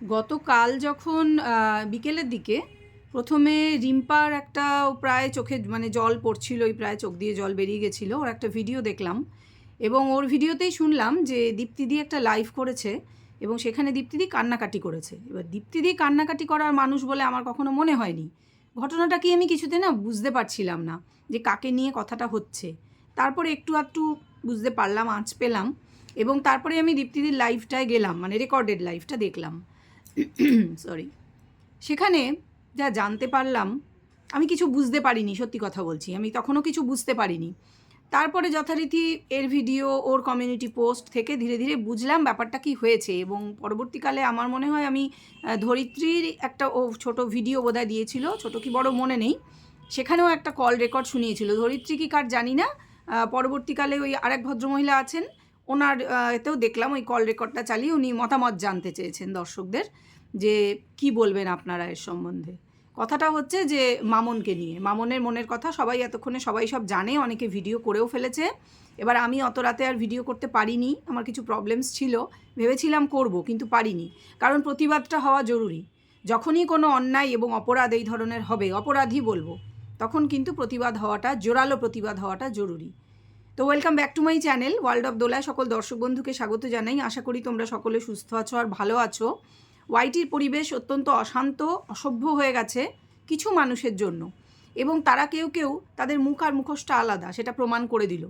গতকাল যখন বিকেলের দিকে প্রথমে রিম্পার একটা প্রায় চোখে মানে জল পড়ছিল, ওই প্রায় চোখ দিয়ে জল বেরিয়ে গেছিল, ওর একটা ভিডিও দেখলাম এবং ওর ভিডিওতেই শুনলাম যে দীপ্তিদি একটা লাইভ করেছে এবং সেখানে দীপ্তিদি কান্নাকাটি করেছে। এবার দীপ্তিদি কান্নাকাটি করার মানুষ বলে আমার কখনো মনে হয়নি। ঘটনাটা কি আমি কিছুতে না বুঝতে পারছিলাম না যে কাকে নিয়ে কথাটা হচ্ছে। তারপরে একটু আধটু বুঝতে পারলাম, আঁচ পেলাম এবং তারপরে আমি দীপ্তিদির লাইভটায় গেলাম মানে রেকর্ডেড লাইভটা দেখলাম। সরি সেখানে যা জানতে পারলাম, আমি কিছু বুঝতে পারিনি, সত্যি কথা বলছি। আমি তখনও কিছু বুঝতে পারিনি। তারপরে যথারীতি এর ভিডিও, ওর কমিউনিটি পোস্ট থেকে ধীরে ধীরে বুঝলাম ব্যাপারটা কি হয়েছে এবং পরবর্তীকালে আমার মনে হয় আমি ধরিত্রীর একটা ও ছোট ভিডিও বোধহয় দিয়েছিল, ছোট কি বড় মনে নেই। সেখানেও একটা কল রেকর্ড শুনিয়েছিল। ধরিত্রী কি কার জানি না পরবর্তীকালে ওই আরেক ভদ্রমহিলা আছেন ওনার এতেও দেখলাম ওই কল রেকর্ডটা চালিয়ে উনি মতামত জানতে চেয়েছেন দর্শকদের যে কি বলবেন আপনারা এর সম্বন্ধে। কথাটা হচ্ছে যে মামনকে নিয়ে। মামনের মনের কথা সবাই এতক্ষণে সবাই সব জানে, অনেকে ভিডিও করেও ফেলেছে। এবার আমি অত রাতে আর ভিডিও করতে পারিনি, আমার কিছু প্রবলেমস ছিল, ভেবেছিলাম করব কিন্তু পারিনি। কারণ প্রতিবাদটা হওয়া জরুরি। যখনই কোনো অন্যায় এবং অপরাধ এই ধরনের হবে অপরাধী বলব, তখন কিন্তু প্রতিবাদ হওয়াটা, জোরালো প্রতিবাদ হওয়াটা জরুরি। তো welcome back to my channel world of দোলায় সকল দর্শক বন্ধুকে স্বাগত জানাই। আশা করি তোমরা সকলে সুস্থ আছো আর ভালো আছো। ওয়াইটির পরিবেশ অত্যন্ত অশান্ত, অসভ্য হয়ে গেছে কিছু মানুষের জন্য। এবং তারা কেউ কেউ তাদের মুখ আর মুখোশটা আলাদা, সেটা প্রমাণ করে দিল।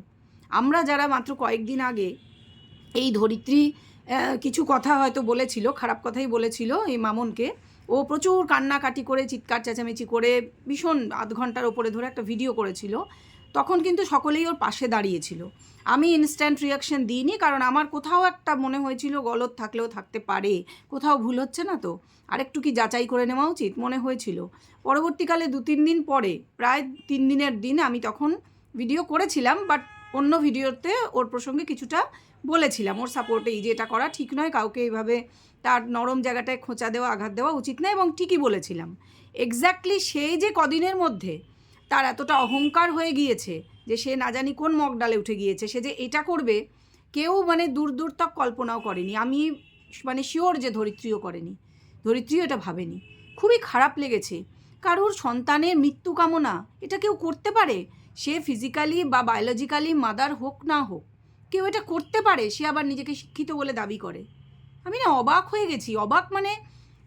আমরা যারা মাত্র কয়েকদিন আগে এই ধরিত্রী কিছু কথা হয়তো বলেছিল, খারাপ কথাই বলেছিল এই মামনকে। ও প্রচুর কান্নাকাটি করে, চিৎকার চেঁচামেচি করে, ভীষণ আধ ঘণ্টার ওপরে ধরে একটা ভিডিও করেছিল। তখন কিন্তু সকলেই ওর পাশে দাঁড়িয়েছিল। আমি ইনস্ট্যান্ট রিয়াকশন দিইনি, কারণ আমার কোথাও একটা মনে হয়েছিল গলত থাকলেও থাকতে পারে। কোথাও ভুল হচ্ছে না তো? আরেকটু কি যাচাই করে নেওয়া উচিত? মনে হয়েছিল। পরবর্তীকালে দু তিন দিন পরে, প্রায় তিন দিনের দিন আমি তখন ভিডিও করেছিলাম বাট অন্য ভিডিওতে ওর প্রসঙ্গে কিছুটা বলেছিলাম। ওর সাপোর্টেই যে এটা করা ঠিক নয়, কাউকে এইভাবে তার নরম জায়গাটায় খোঁচা দেওয়া, আঘাত দেওয়া উচিত নয় এবং ঠিকই বলেছিলাম। এক্স্যাক্টলি সেই যে কদিনের মধ্যে তার এতটা অহংকার হয়ে গিয়েছে যে সে না জানি কোন মগডালে উঠে গিয়েছে, সে যে এটা করবে, কেউ মানে দূর দূর তক কল্পনাও করেনি। আমি মানে শিওর যে ধরিত্রীও করেনি। ধরিত্রীও এটা ভাবেনি। খুবই খারাপ লেগেছে। কারোর সন্তানের মৃত্যু কামনা এটা কেউ করতে পারে? সে ফিজিক্যালি বা বায়োলজিক্যালি মাদার হোক না হোক, কেউ এটা করতে পারে? সে আবার নিজেকে শিক্ষিত বলে দাবি করে। আমি না অবাক হয়ে গেছি। অবাক মানে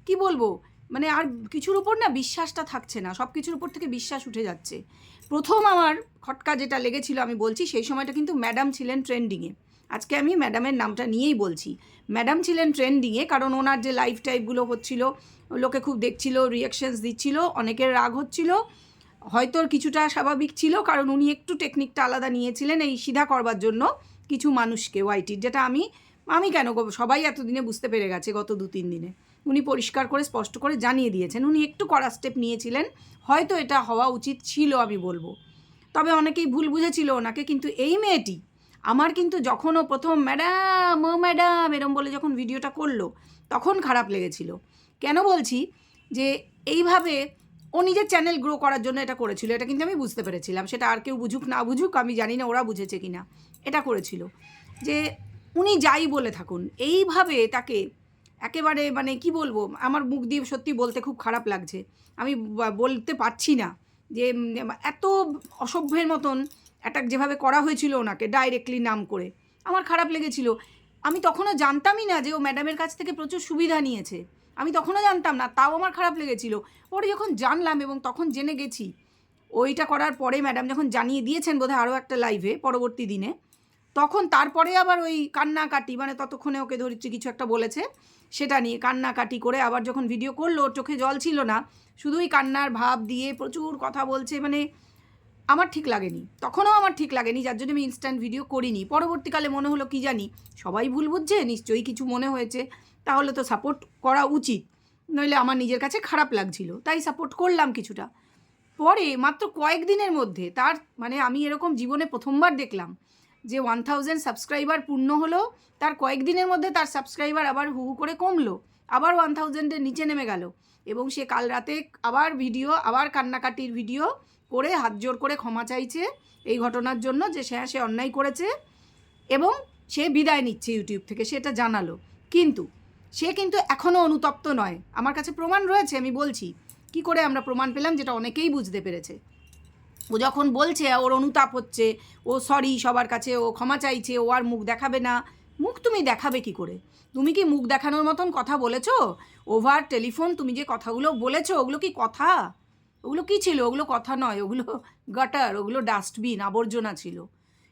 কি বলব? মানে আর কিছুর উপর না বিশ্বাসটা থাকছে না সব কিছুর উপর থেকে বিশ্বাস উঠে যাচ্ছে। প্রথম আমার খটকা যেটা লেগেছিল আমি বলছি, সেই সময়টা কিন্তু ম্যাডাম ছিলেন ট্রেন্ডিংয়ে আজকে আমি ম্যাডামের নামটা নিয়েই বলছি। ম্যাডাম ছিলেন ট্রেন্ডিংয়ে কারণ ওনার যে লাইফ টাইপগুলো হচ্ছিল, লোকে খুব দেখছিল রিয়াকশনস দিচ্ছিল, অনেকের রাগ হচ্ছিল। হয়তো কিছুটা স্বাভাবিক ছিল, কারণ উনি একটু টেকনিকটা আলাদা নিয়েছিলেন এই সিধা করবার জন্য কিছু মানুষকে ওয়াইটির যেটা আমি আমি কেন সবাই এতদিনে বুঝতে পেরে গেছে গত দু তিন দিনে। উনি পরিষ্কার করে, স্পষ্ট করে জানিয়ে দিয়েছেন। উনি একটু কড়া স্টেপ নিয়েছিলেন। হয়তো এটা হওয়া উচিত ছিল, আমি বলব। তবে অনেকেই ভুল বুঝেছিল ওনাকে, কিন্তু এই মেয়েটি আমার কিন্তু যখন ও প্রথম ম্যাডাম, ও ম্যাডাম এরম বলে যখন ভিডিওটা করল, তখন খারাপ লেগেছিল। কেন বলছি? যে এইভাবে ও নিজের চ্যানেল গ্রো করার জন্য এটা করেছিল, এটা কিন্তু আমি বুঝতে পেরেছিলাম। সেটা আর কেউ বুঝুক, না বুঝুক, আমি জানি না ওরা বুঝেছে কি না এটা করেছিল। যে উনি যাই বলে থাকুন, এইভাবে তাকে একেবারে মানে কি বলব? আমার মুখ দিয়ে সত্যি বলতে খুব খারাপ লাগছে। আমি বলতে পারছি না যে এত অসভ্যের মতন অ্যাটাক যেভাবে করা হয়েছিল ওনাকে ডাইরেক্টলি নাম করে, আমার খারাপ লেগেছিল। আমি তখনও জানতামই না যে ও ম্যাডামের কাছ থেকে প্রচুর সুবিধা নিয়েছে। আমি তখনও জানতাম না, তাও আমার খারাপ লেগেছিল। পরে যখন জানলাম এবং তখন জেনে গেছি, ওইটা করার পরে ম্যাডাম যখন জানিয়ে দিয়েছেন বোধহয় আরও একটা লাইভে পরবর্তী দিনে তখন তারপরে আবার ওই কান্নাকাটি মানে ততক্ষণে ওকে ধরিত্রী কিছু একটা বলেছে, সেটা নিয়ে কান্নাকাটি করে আবার যখন ভিডিও করল, ওর চোখে জল ছিল না, শুধুই কান্নার ভাব দিয়ে প্রচুর কথা বলছে মানে আমার ঠিক লাগেনি, তখনও আমার ঠিক লাগেনি, যার জন্য আমি ইনস্ট্যান্ট ভিডিও করিনি। পরবর্তীকালে মনে হলো কি জানি, সবাই ভুল বুঝছে, নিশ্চয়ই কিছু মনে হয়েছে, তাহলে তো সাপোর্ট করা উচিত, নইলে আমার নিজের কাছে খারাপ লাগছিল, তাই সাপোর্ট করলাম কিছুটা। পরে মাত্র কয়েকদিনের মধ্যে, তার মানে আমি এরকম জীবনে প্রথমবার দেখলাম যে ওয়ান থাউজেন্ড সাবস্ক্রাইবার পূর্ণ হলো, তার কয়েকদিনের মধ্যে তার সাবস্ক্রাইবার আবার হু হু করে কমলো, আবার ওয়ান থাউজেন্ডের নিচে নেমে গেল। এবং সে কাল রাতে আবার ভিডিও আবার কান্নাকাটির ভিডিও করে হাত জোর করে ক্ষমা চাইছে এই ঘটনার জন্য যে সে সে অন্যায় করেছে এবং সে বিদায় নিচ্ছে ইউটিউব থেকে সেটা জানালো। কিন্তু সে কিন্তু এখনও অনুতপ্ত নয়। আমার কাছে প্রমাণ রয়েছে, আমি বলছি। কি করে আমরা প্রমাণ পেলাম, যেটা অনেকেই বুঝতে পেরেছে। ও যখন বলছে, ওর অনুতাপ হচ্ছে, ও সরি সবার কাছে ও ক্ষমা চাইছে, ও আর মুখ দেখাবে না। মুখ তুমি দেখাবে কি করে? তুমি কি মুখ দেখানোর মতন কথা বলেছ? ওভার টেলিফোন তুমি যে কথাগুলো বলেছ, ওগুলো কি কথা? ওগুলো কি ছিল? ওগুলো কথা নয়, ওগুলো গাটার ওগুলো ডাস্টবিন আবর্জনা ছিল।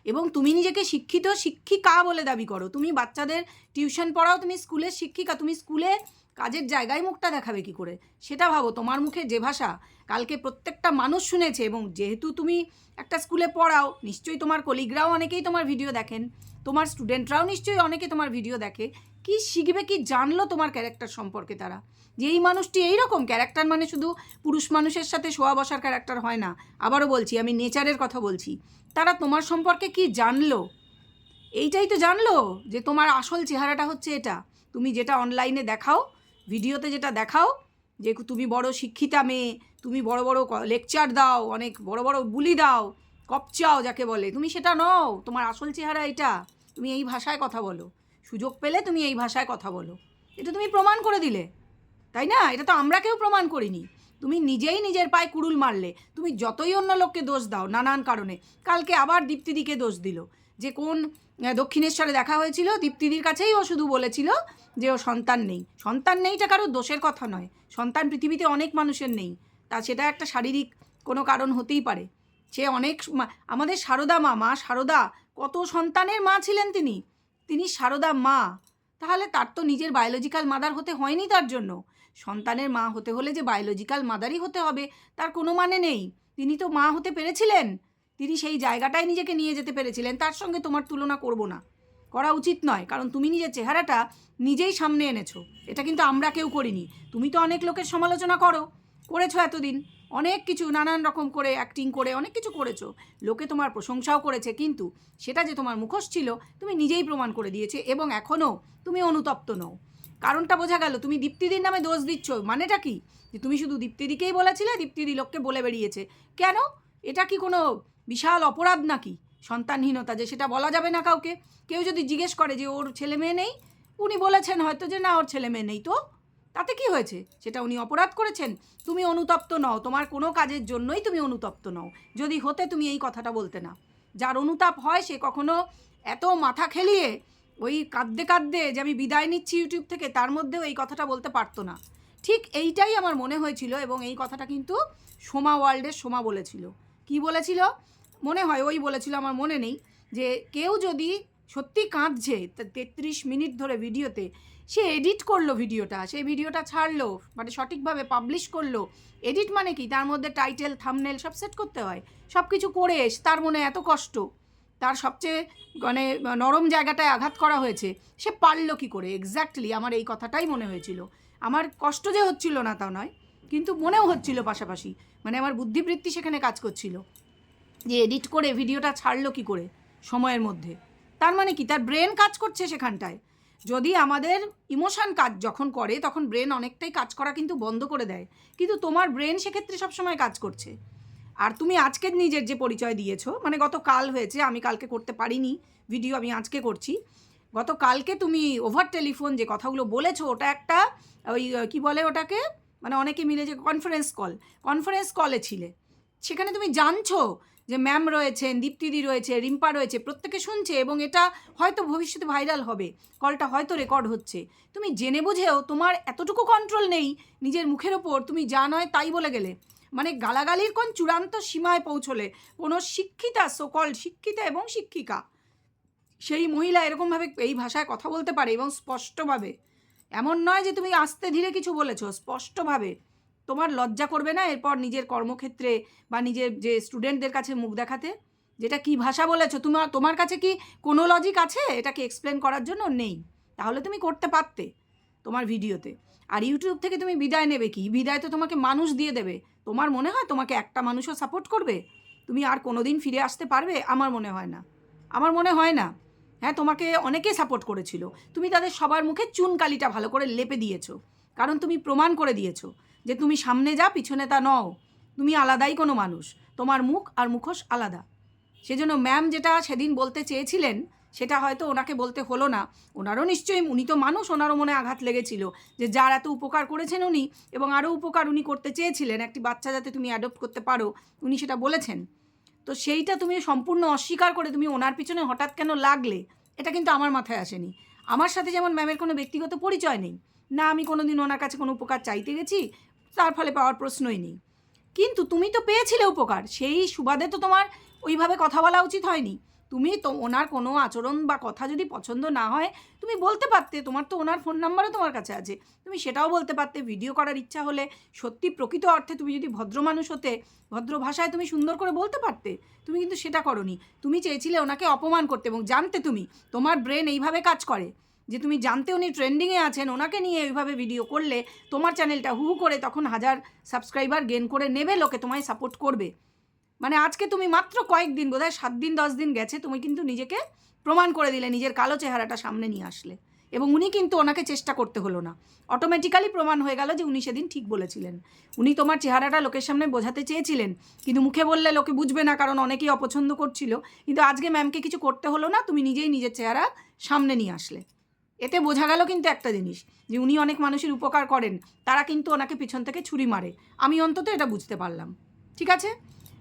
এবং তুমি নিজেকে শিক্ষিত শিক্ষিকা বলে দাবি করো। তুমি বাচ্চাদের টিউশন পড়াও, তুমি স্কুলের শিক্ষিকা, তুমি স্কুলে কাজের জায়গায় মুখটা দেখাবে কি করে? সেটা ভাবো, তোমার মুখে যে ভাষা কালকে প্রত্যেকটা মানুষ শুনেছে এবং যেহেতু তুমি একটা স্কুলে পড়াও, নিশ্চয়ই তোমার কলিগরাও অনেকেই তোমার ভিডিও দেখেন। তোমার স্টুডেন্টরাও নিশ্চয়ই অনেকে তোমার ভিডিও দেখে। কি শিখবে, কি জানলো তোমার ক্যারেক্টার সম্পর্কে তারা? যে এই মানুষটি এই রকম ক্যারেক্টার মানে শুধু পুরুষ মানুষের সাথে শোয়া বসার ক্যারেক্টার হয় না। আবারও বলছি, আমি নেচারের কথা বলছি। তারা তোমার সম্পর্কে কি জানলো? এইটাই তো জানলো যে তোমার আসল চেহারাটা হচ্ছে এটা। তুমি যেটা অনলাইনে দেখাও ভিডিওতে যেটা দেখাও, যে তুমি বড় শিক্ষিতা মেয়ে, তুমি বড় বড় লেকচার দাও, অনেক বড় বড় বুলি দাও, কপচাও যাকে বলে। তুমি সেটা নও, তোমার আসল চেহারা এটা। তুমি এই ভাষায় কথা বলো। সুযোগ পেলে তুমি এই ভাষায় কথা বলো। এটা তুমি প্রমাণ করে দিলে। তাই না? এটা তো আমরা কেউ প্রমাণ করিনি। তুমি নিজেই নিজের পায়ে কুড়ুল মারলে। তুমি যতই অন্য লোককে দোষ দাও, নানান কারণে। কালকে আবার দীপ্তিদিকে দোষ দিল। যে কোন দক্ষিণেশ্বরে দেখা হয়েছিল, দীপ্তিদির কাছেই ও শুধু বলেছিল যে ও সন্তান নেই। সন্তান নেইটা কারোর দোষের কথা নয়। সন্তান পৃথিবীতে অনেক মানুষের নেই। তা সেটা একটা শারীরিক কোনো কারণ হতেই পারে। সে অনেক আমাদের সারদা মা মা সারদা, কত সন্তানের মা ছিলেন তিনি? তিনি সারদা মা। তাহলে তার তো নিজের বায়োলজিক্যাল মাদার হতে হয়নি তার জন্য। সন্তানের মা হতে হলে যে বায়োলজিক্যাল মাদারই হতে হবে, তার কোনো মানে নেই। তিনি তো মা হতে পেরেছিলেন। তিনি সেই জায়গাটায় নিজেকে নিয়ে যেতে পেরেছিলেন, তার সঙ্গে তোমার তুলনা করব না। করা উচিত নয়, কারণ তুমি নিজের চেহারাটা নিজেই সামনে এনেছো। এটা কিন্তু আমরা কেউ করিনি। তুমি তো অনেক লোকের সমালোচনা করো, করেছ এতদিন। অনেক কিছু, নানান রকম করে অ্যাক্টিং করে অনেক কিছু করেছ। লোকে তোমার প্রশংসাও করেছে, কিন্তু সেটা যে তোমার মুখোশ ছিল, তুমি নিজেই প্রমাণ করে দিয়েছে এবং এখনও তুমি অনুতপ্ত নও। কারণটা বোঝা গেল, তুমি দীপ্তিদির নামে দোষ দিচ্ছ। মানেটা কি? যে তুমি শুধু দীপ্তিদিকেই বলেছিলে, দীপ্তিদি লোককে বলে বেরিয়েছে কেন? এটা কি কোনো বিশাল অপরাধ নাকি? সন্তানহীনতা যে সেটা বলা যাবে না কাউকে। কেউ যদি জিজ্ঞেস করে যে ওর ছেলে মেয়ে নেই, উনি বলেছেন হয়তো যে না, ওর ছেলে মেয়ে নেই। তো? তাতে কি হয়েছে? সেটা উনি অপরাধ করেছেন? তুমি অনুতপ্ত নও। তোমার কোনো কাজের জন্যই তুমি অনুতপ্ত নও। যদি হতে তুমি এই কথাটা বলতে না। যার অনুতাপ হয় সে কখনো এত মাথা খেলিয়ে, ওই কাঁদতে কাঁদতে যে আমি বিদায় নিচ্ছি ইউটিউব থেকে, তার মধ্যেও এই কথাটা বলতে পারতো না। ঠিক এইটাই আমার মনে হয়েছিল এবং এই কথাটা কিন্তু সোমা ওয়ার্ল্ডের সোমা বলেছিল। কি বলেছিল? মনে হয়, ওই বলেছিল আমার মনে নেই, যে কেউ যদি সত্যি কাঁদছে তেত্রিশ মিনিট ধরে ভিডিওতে, সে এডিট করল ভিডিওটা সেই ভিডিওটা ছাড়লো মানে সঠিকভাবে পাবলিশ করল। এডিট মানে কি? তার মধ্যে টাইটেল থামনেল সব সেট করতে হয়। সব কিছু করে এস- তার মনে এত কষ্ট, তার সবচেয়ে মানে নরম জায়গাটায় আঘাত করা হয়েছে, সে পারল কি করে? এক্স্যাক্টলি আমার এই কথাটাই মনে হয়েছিল। আমার কষ্ট যে হচ্ছিল না তা নয়, কিন্তু মনেও হচ্ছিল পাশাপাশি। মানে আমার বুদ্ধিবৃত্তি সেখানে কাজ করছিল। যে এডিট করে ভিডিওটা ছাড়লো কি করে সময়ের মধ্যে? তার মানে কি? তার ব্রেন কাজ করছে সেখানটায়। যদি আমাদের ইমোশান কাজ যখন করে, তখন ব্রেন অনেকটাই কাজ করা কিন্তু বন্ধ করে দেয়। কিন্তু তোমার ব্রেন সেক্ষেত্রে সবসময় কাজ করছে। আর তুমি আজকের নিজের যে পরিচয় দিয়েছ মানে গত কাল হয়েছে, আমি কালকে করতে পারিনি, ভিডিও আমি আজকে করছি। গত কালকে তুমি ওভার টেলিফোন যে কথাগুলো বলেছ, ওটা একটা ওই, কী বলে ওটাকে? মানে অনেকে মিলে যে কনফারেন্স কল কনফারেন্স কলে ছিলে। সেখানে তুমি জানছো যে ম্যাম রয়েছেন দীপ্তিদি রয়েছে, রিম্পা রয়েছে, প্রত্যেকে শুনছে এবং এটা হয়তো ভবিষ্যতে ভাইরাল হবে। কলটা হয়তো রেকর্ড হচ্ছে। তুমি জেনে বুঝেও তোমার এতটুকু কন্ট্রোল নেই নিজের মুখের ওপর, তুমি যা নয় তাই বলে গেলে। মানে গালাগালির কোন চূড়ান্ত সীমায় পৌঁছলে কোনো শিক্ষিতা সকল শিক্ষিতা এবং শিক্ষিকা, সেই মহিলা এরকমভাবে এই ভাষায় কথা বলতে পারে এবং স্পষ্টভাবে। এমন নয় যে তুমি আস্তে ধীরে কিছু বলেছ, স্পষ্টভাবে। তোমার লজ্জা করবে না এরপর নিজের কর্মক্ষেত্রে বা নিজের যে স্টুডেন্টদের কাছে মুখ দেখাতে? যেটা কি ভাষা বলেছ? তোমার তোমার কাছে কি কোনো লজিক আছে? এটাকে এক্সপ্লেন করার জন্য নেই। তাহলে তুমি করতে পারতে তোমার ভিডিওতে। আর ইউটিউব থেকে তুমি বিদায় নেবে কি? বিদায় তো তোমাকে মানুষ দিয়ে দেবে। তোমার মনে হয় তোমাকে একটা মানুষও সাপোর্ট করবে? তুমি আর কোনো দিন ফিরে আসতে পারবে? আমার মনে হয় না। আমার মনে হয় না। হ্যাঁ তোমাকে অনেকে সাপোর্ট করেছিল। তুমি তাদের সবার মুখে চুনকালিটা ভালো করে লেপে দিয়েছ। কারণ তুমি প্রমাণ করে দিয়েছ। যে তুমি সামনে যা, পিছনে তা নও। তুমি আলাদাই কোনো মানুষ। তোমার মুখ আর মুখোশ আলাদা। সেজন্য ম্যাম যেটা সেদিন বলতে চেয়েছিলেন, সেটা হয়তো ওনাকে বলতে হলো না। ওনারও নিশ্চয়ই, উনি তো মানুষ, ওনারও মনে আঘাত লেগেছিল যে যার এত উপকার করেছেন উনি এবং আরও উপকার উনি করতে চেয়েছিলেন, একটি বাচ্চা যাতে তুমি অ্যাডপ্ট করতে পারো, উনি সেটা বলেছেন। তো সেইটা তুমি সম্পূর্ণ অস্বীকার করে তুমি ওনার পিছনে হঠাৎ কেন লাগলে? এটা কিন্তু আমার মাথায় আসেনি। আমার সাথে যেমন ম্যামের কোনো ব্যক্তিগত পরিচয় নেই। না, আমি কোনো দিন ওনার কাছে কোনো উপকার চাইতে গেছি তার ফলে পাওয়ার প্রশ্নই নেই। কিন্তু তুমি তো পেয়েছিলে উপকার। সেই সুবাদে তো তোমার ওইভাবে কথা বলা উচিত হয়নি। তুমি তো ওনার কোনো আচরণ বা কথা যদি পছন্দ না হয়, তুমি বলতে পারতে, তোমার তো ওনার ফোন নাম্বারও তোমার কাছে আছে। তুমি সেটাও বলতে পারতে, ভিডিও করার ইচ্ছা হলে সত্যি প্রকৃত অর্থে তুমি যদি ভদ্র মানুষ হতে, ভদ্র ভাষায় তুমি সুন্দর করে বলতে পারতে, তুমি কিন্তু সেটা করনি। তুমি চেয়েছিলে ওনাকে অপমান করতে এবং জানতে তুমি, তোমার ব্রেন এইভাবে কাজ করে। যে তুমি জানতে উনি ট্রেন্ডিংয়ে আছেন, ওনাকে নিয়ে এইভাবে ভিডিও করলে তোমার চ্যানেলটা হু করে তখন হাজার সাবস্ক্রাইবার গেন করে নেবে, লোকে তোমায় সাপোর্ট করবে। মানে আজকে তুমি মাত্র কয়েকদিন, বোধহয় সাত দিন, দশ দিন গেছে, তুমি কিন্তু নিজেকে প্রমাণ করে দিলে, নিজের কালো চেহারাটা সামনে নিয়ে আসলে। এবং উনি কিন্তু ওনাকে চেষ্টা করতে হলো না। অটোমেটিক্যালি প্রমাণ হয়ে গেল যে উনি সেদিন ঠিক বলেছিলেন। উনি তোমার চেহারাটা লোকের সামনে বোঝাতে চেয়েছিলেন, কিন্তু মুখে বললে লোকে বুঝবে না, কারণ অনেকেই অপছন্দ করছিল। কিন্তু আজকে ম্যামকে কিছু করতে হলো না, তুমি নিজেই নিজের চেহারা সামনে নিয়ে আসলে। এতে বোঝা গেল কিন্তু একটা জিনিস, যে উনি অনেক মানুষের উপকার করেন, তারা কিন্তু ওনাকে পিছন থেকে ছুরি মারে। আমি অন্তত এটা বুঝতে পারলাম। ঠিক আছে?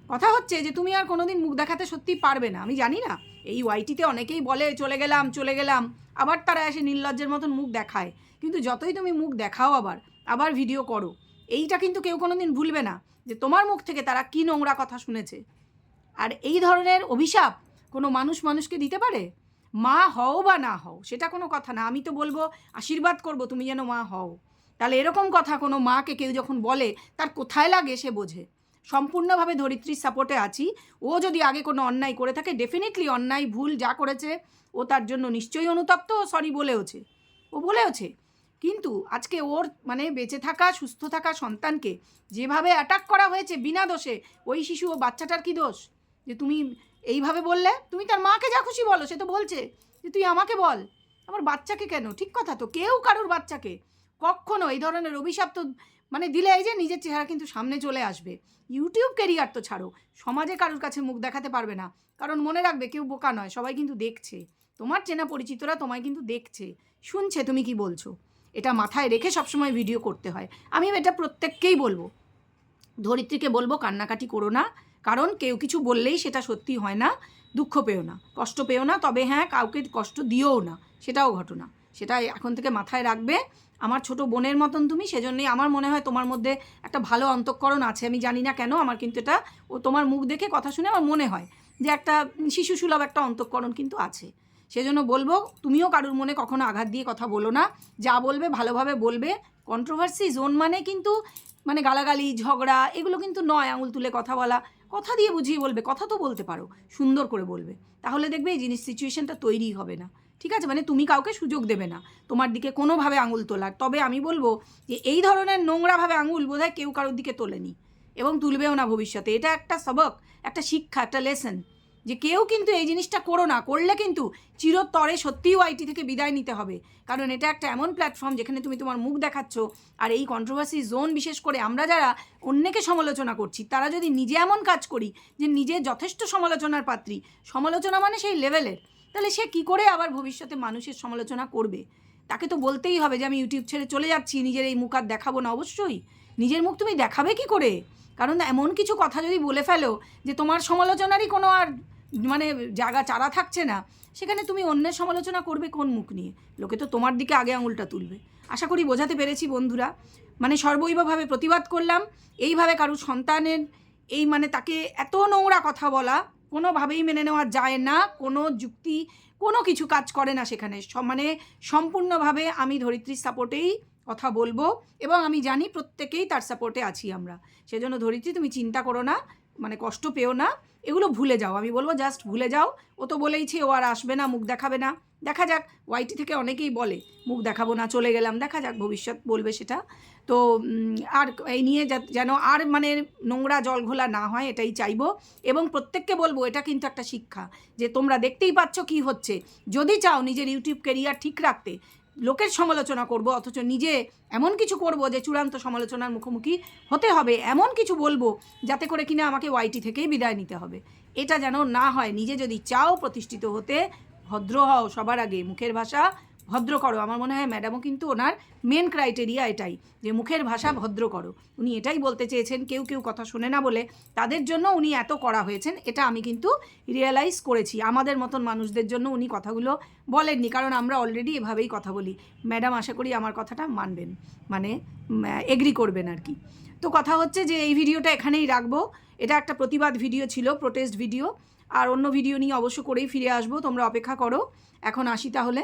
কথা হচ্ছে যে তুমি আর কোনোদিন মুখ দেখাতে সত্যিই পারবে না। আমি জানি না, এই ওয়াইটিতে অনেকেই বলে, চলে গেলাম চলে গেলাম। আবার তারা এসে নির্লজ্জের মতন মুখ দেখায়। কিন্তু যতই তুমি মুখ দেখাও আবার আবার ভিডিও করো, এইটা কিন্তু কেউ কোনো দিন ভুলবে না, যে তোমার মুখ থেকে তারা কী নোংরা কথা শুনেছে। আর এই ধরনের অভিশাপ কোনো মানুষ মানুষকে দিতে পারে? মা হও বা না হও, সেটা কোনো কথা না। আমি তো বলব, আশীর্বাদ করব, তুমি যেন মা হও। তাহলে এরকম কথা কোনো মাকে কেউ যখন বলে, তার কোথায় লাগে সে বোঝে। সম্পূর্ণভাবে ধরিত্রীর সাপোর্টে আছি। ও যদি আগে কোনো অন্যায় করে থাকে ডেফিনেটলি অন্যায়, ভুল যা করেছে, ও তার জন্য নিশ্চয়ই অনুতপ্ত, ও সরি বলেওছে। ও বলেওছে। কিন্তু আজকে ওর মানে বেঁচে থাকা, সুস্থ থাকা সন্তানকে যেভাবে অ্যাটাক করা হয়েছে বিনা দোষে, ওই শিশু ও বাচ্চাটার কি দোষ? যে তুমি এইভাবে বললে তুমি তার মাকে যা খুশি বলো, সে তো বলছে যে তুই আমাকে বল। আমার বাচ্চাকে কেন? ঠিক কথা তো, কেউ কারোর বাচ্চাকে? কখনো এই ধরনের অভিশাপ তো মানে দিলে এই যে নিজের চেহারা কিন্তু সামনে চলে আসবে। ইউটিউব ক্যারিয়ার তো ছাড়ো, সমাজে কারোর কাছে মুখ দেখাতে পারবে না। কারণ মনে রাখবে কেউ বোকা নয়, সবাই কিন্তু দেখছে। তোমার চেনা পরিচিতরা তোমায় কিন্তু দেখছে, শুনছে তুমি কি বলছো। এটা মাথায় রেখে সবসময় ভিডিও করতে হয়। আমি এটা প্রত্যেককেই বলব। ধরিত্রীকে বলব কান্নাকাটি করো না। কারণ কেউ কিছু বললেই সেটা সত্যি হয় না। দুঃখ পেও না। কষ্ট পেও না। তবে হ্যাঁ কাউকে কষ্ট দিও না। সেটাও ঘটনা। সেটা এখন থেকে মাথায় রাখবে। আমার ছোট বোনের মতন তুমি, সেজন্যই আমার মনে হয় তোমার মধ্যে একটা ভালো অন্তঃকরণ আছে। আমি জানি না কেন, আমার কিন্তু এটা ও তোমার মুখ দেখে কথা শুনে আমার মনে হয় যে একটা শিশু সুলভ একটা অন্তঃকরণ কিন্তু আছে। সেজন্য বলব, তুমিও কারুর মনে কখনো আঘাত দিয়ে কথা বলো না। যা বলবে, ভালোভাবে বলবে। কন্ট্রোভার্সি জোন মানে কিন্তু মানে গালাগালি, ঝগড়া, এগুলো কিন্তু নয় আঙুল তুলে কথা বলা। কথা দিয়ে বুঝিয়ে বলবে, কথা তো বলতে পারো, সুন্দর করে বলবে। তাহলে দেখবে এই জিনিস সিচুয়েশনটা তৈরি হবে না। ঠিক আছে? মানে তুমি কাউকে সুযোগ দেবে না। তোমার দিকে কোনোভাবে আঙুল তোলার। তবে আমি বলব যে এই ধরনের নোংরাভাবে আঙুল বোধহয় কেউ কারোর দিকে তোলেনি। এবং তুলবেও না ভবিষ্যতে। এটা একটা সবক, একটা শিক্ষা, একটা লেসন যে কেউ কিন্তু এই জিনিসটা করো না, করলে কিন্তু চিরতরে সত্যিই ওয়াইটি থেকে বিদায় নিতে হবে। কারণ এটা একটা এমন প্ল্যাটফর্ম যেখানে তুমি তোমার মুখ দেখাচ্ছ আর এই কন্ট্রোভার্সি জোন বিশেষ করে আমরা যারা অন্যকে সমালোচনা করছি, তারা যদি নিজে এমন কাজ করি যে নিজে যথেষ্ট সমালোচনার পাত্রী, সমালোচনা মানে সেই লেভেলের তাহলে সে কি করে আবার ভবিষ্যতে মানুষের সমালোচনা করবে? তাকে তো বলতেই হবে যে আমি ইউটিউব ছেড়ে চলে যাচ্ছি, নিজের এই মুখ আর দেখাবো না অবশ্যই। নিজের মুখ তুমি দেখাবে কি করে? কারণ এমন কিছু কথা যদি বলে ফেলো যে তোমার সমালোচনারই কোনো আর মানে জায়গা চারা থাকছে না, সেখানে তুমি অন্যের সমালোচনা করবে কোন মুখ নিয়ে? লোকে তো তোমার দিকে আগে আঙুলটা তুলবে। আশা করি বোঝাতে পেরেছি বন্ধুরা। মানে সর্বৈবভাবে প্রতিবাদ করলাম, এইভাবে কারুর সন্তানের এই মানে তাকে এত নোংরা কথা বলা, কোনোভাবেই মেনে নেওয়া যায় না, কোনো যুক্তি, কোনো কিছু কাজ করে না সেখানে। মানে সম্পূর্ণভাবে আমি ধরিত্রীর সাপোর্টেই কথা বলব এবং আমি জানি প্রত্যেকেই তার সাপোর্টে আছি আমরা। সেজন্য ধরিত্রী, তুমি চিন্তা করো না মানে কষ্ট পেও না। এগুলো ভুলে যাও। আমি বলব জাস্ট ভুলে যাও। ও তো বলেইছে, ও আর আসবে না, মুখ দেখাবে না। দেখা যাক ওয়াইটি থেকে অনেকেই বলে, মুখ দেখাবো না, চলে গেলাম। দেখা যাক, ভবিষ্যৎ বলবে সেটা। তো আর এই নিয়ে যেন আর মানে নোংরা জল ঘোলা না হয়, এটাই চাইব। এবং প্রত্যেককে বলব, এটা কিন্তু একটা শিক্ষা যে তোমরা দেখতেই পাচ্ছ কি হচ্ছে। যদি চাও নিজের ইউটিউব কেরিয়ার ঠিক রাখতে লোকের সমালোচনা করব, অথচ নিজে এমন কিছু করব যে চূড়ান্ত সমালোচনার মুখোমুখি হতে হবে, এমন কিছু বলব যাতে করে কিনা আমাকে ওয়াইটি থেকেই বিদায় নিতে হবে। এটা যেন না হয়, নিজে যদি চাও প্রতিষ্ঠিত হতে, ভদ্র হও সবার আগে মুখের ভাষা ভদ্র করো। আমার মনে হয় ম্যাডামও কিন্তু ওনার মেন ক্রাইটেরিয়া এটাই, যে মুখের ভাষা ভদ্র করো। উনি এটাই বলতে চেয়েছেন, কেউ কেউ কথা শোনে না বলে। তাদের জন্য উনি এত করা হয়েছেন, এটা আমি কিন্তু রিয়েলাইজ করেছি। আমাদের মতন মানুষদের জন্য উনি কথাগুলো বলেননি, কারণ আমরা অলরেডি এভাবেই কথা বলি। ম্যাডাম আশা করি আমার কথাটা মানবেন মানে এগ্রি করবেন আর কি। তো কথা হচ্ছে যে এই ভিডিওটা এখানেই রাখব। এটা একটা প্রতিবাদ ভিডিও ছিল প্রোটেস্ট ভিডিও আর অন্য ভিডিও নিয়ে অবশ্য করেই ফিরে আসব, তোমরা অপেক্ষা করো। এখন আসি তাহলে।